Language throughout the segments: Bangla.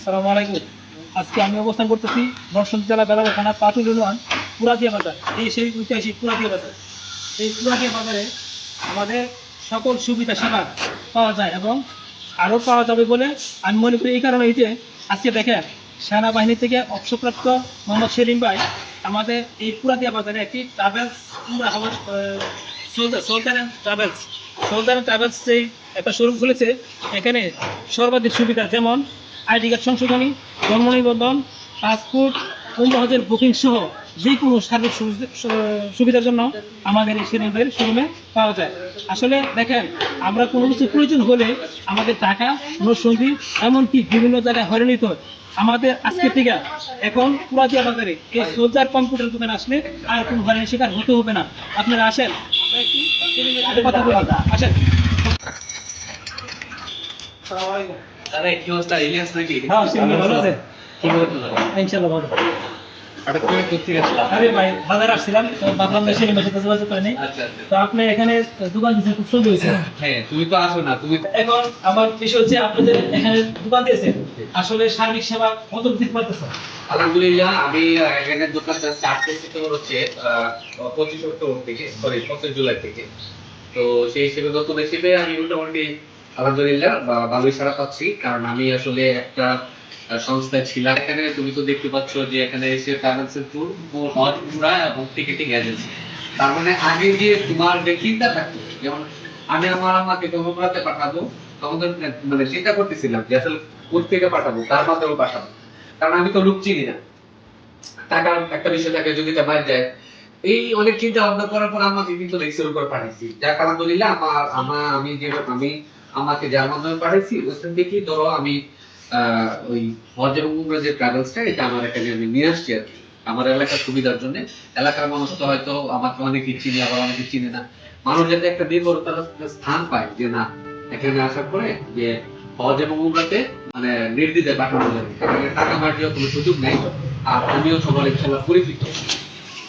আসসালামু আলাইকুম। আজকে আমি অবস্থান করতেছি নরসিংদী জেলা বেলাগা থানা পাতুল ইউনিয়ন পুরাতিয়া বাজার, এই সেই ঐতিহাসিক পুরাতিয়া বাজার। এই পুরাতিয়া বাজারে আমাদের সকল সুবিধা, সেবা পাওয়া যায় এবং আরও পাওয়া যাবে বলে আমি মনে করি এই কারণে এই যে আজকে দেখেন সেনাবাহিনী থেকে অবসরপ্রাপ্ত মোহাম্মদ সেলিম ভাই আমাদের এই পুরাতিয়া বাজারে একটি travels house travels Sultan travels যেই একটা শোরুম খুলেছে, এখানে সর্বাধিক সুবিধা যেমন আইডি কার্ড সংশোধনী জন্ম নিবন্ধন পাসপোর্ট উমরাহজের বুকিং সহ যে কোনো সার্বিক সুবিধা- সুবিধার জন্য আমাদের এই সিলিন্ডার শোরুমে পাওয়া যায়। আসলে দেখেন, আমরা কোনো কিছু প্রয়োজন হলে আমাদের টাকা নসঙ্গী এমনকি বিভিন্ন জায়গায় হয়রানি হতে হয়। আমাদের আজকে থেকে এখন পুরাজিয়া বাজারে এই সোলজার কম্পিউটার দোকানে আসলে আর কোনো হয়রানি শিকার হতে হবে না। আপনারা আসেন কথা বলি। আসেন। আরে কি অবস্থা? ইলিয়াস নাকি? হ্যাঁ সিলিন্ডার ভালো আছে? কি বলতো ইনশাআল্লাহ ভালো। হঠাৎ করে কোথেকে আসলা? আরে ভাই বাজার আসছিলাম ভাবলাম যে সেলিমের সাথে যোগাযোগ করে নিই। আচ্ছা আচ্ছা। তো আপনি এখানে দোকান দিয়েছেন খুব সুন্দর হয়েছে। হ্যাঁ তুমি তো আসো না তুমি এখন আমার বিষয় হচ্ছে আপনি যে এখানে দোকান দিয়েছেন আসলে সার্বিক সেবা কত দিতে পারতেছেন? আলহামদুলিল্লাহ আমি এখানে দোকানটা স্টার্ট করছি তোমার হচ্ছে পঁচিশ অক্টোবর থেকে সরি পঁচিশ জুলাই থেকে। তো সেই হিসেবে নতুন হিসেবে আমি মোটামুটি আলহামদুলিল্লাহ ভালোই সারা পাচ্ছি। কারণ আমি আসলে একটা সংস্থায় ছিলাম। এখানে তুমি তো দেখতে পাচ্ছ যে এখানে এসে ট্রাভেলস এর ট্যুর হজ ঘোরা এবং টিকেটিং এজেন্সি তার মানে আগে যে তোমার যে চিন্তা থাকতো, যেমন আমি আমার আমাকে কর্মকরাতে পাঠাবো, তখন মানে চিন্তা করতেছিলাম যে আসলে কোথ থেকে পাঠাবো তার মাধ্যমে পাঠাবো। কারণ আমি তো লোক চিনি না। টাকার একটা বিষয় থাকে, যদি তা বাইরে যায়। এই অনেক চিন্তা ভাবনা করার পর আমাকে কিন্তু রিক্সের উপর পাঠাইছি। যাক, আলহামদুলিল্লাহ, আমার আমার আমি যে, আমি আমাকে মাধ্যমে পাঠাইছি ওখান থেকেই ধরো আমি ওই হজ এবং উমরা যে ট্রাভেলসটা এটা আমার এখানে আমি নিয়ে আসছি আর কি। আমার এলাকার সুবিধার জন্য। এলাকার মানুষ তো হয়তো আমাকে অনেকে চিনে আবার অনেকে চিনে না। মানুষ যাতে একটা নির্ভরতার স্থান পায় যে না এখানে আসার পরে যে হজ এবং উমরাতে মানে নির্দিদে পাঠানো যাবে টাকা মার্জিও কোনো সুযোগ নেই। আর আমিও সবার ইনশাল্লাহ পরিচিত।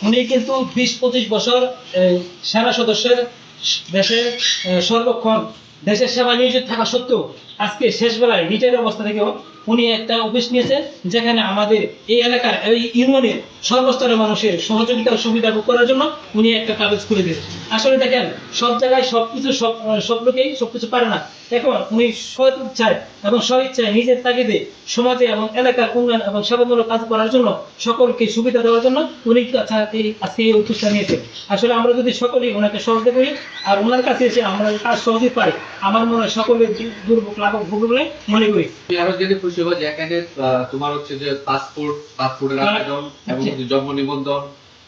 উনি কিন্তু বিশ পঁচিশ বছর সেনা সদস্যের আহ, সর্বক্ষণ দেশের সেবা নিয়োজিত থাকা সত্ত্বেও আজকে শেষ বেলায় রিটায়ার অবস্থা থেকেও উনি একটা অফিস নিয়েছে যেখানে আমাদের এই এলাকার এই ইউনিয়নের সর্বস্তরের মানুষের সহযোগিতা সুবিধা ভোগ করার জন্য উনি একটা কাগজ খুলে দিয়েছে। আসলে দেখেন সব জায়গায় সব আহ, সব সব লোকেই সবকিছু পারে না। এখন উনি সৎ ইচ্ছায় এবং স্ব ইচ্ছায় নিজের তাগিদে সমাজে এবং এলাকার উন্নয়ন এবং সেবামূলক কাজ করার জন্য সকলকে সুবিধা দেওয়ার জন্য উনি আজকে এই উদ্যোগটা নিয়েছে। আসলে আমরা যদি সকলেই ওনাকে সহযোগিতা করি আর ওনার কাছে এসে আমরা কাজ সহজে পাই আমার মনে হয় সকলের দুর্ভোগ লাঘব হবে বলে মনে করি। আরও জেনে খুশি যেখানে তোমার হচ্ছে যে পাসপোর্ট পাসপোর্টের হ্যাঁ। আবেদন এবং জন্ম নিবন্ধন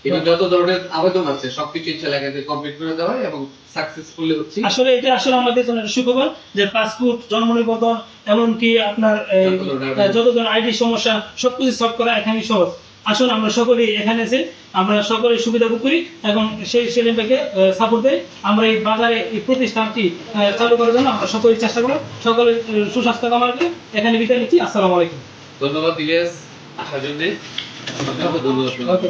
এবং যত ধরনের আবেদন আছে সবকিছু এখানে কমপ্লিট করে দেওয়া এবং সাকসেসফুলি হচ্ছে। আসলে এটা আসলে আমাদের জন্য সুখবর যে পাসপোর্ট জন্ম নিবন্ধন এমনকি আপনার যত ধরনের আইডি সমস্যা সবকিছু সলভ করা এখানে সহজ। আসুন আমরা সকলেই এখানে এসে আমরা সকলেই সুবিধা ভোগ করি এবং সেই সেলিমটাকে সাপোর্ট দেয় আমরা এই বাজারে এই প্রতিষ্ঠানটি আহ, চালু করার জন্য আমরা সকলেই চেষ্টা করব। সকলের সুস্বাস্থ্য কামনাকে এখানে বিদায় নিচ্ছি। আসসালামু আলাইকুম। ধন্যবাদ ইলিয়াস। আসার জন্য ধন্যবাদ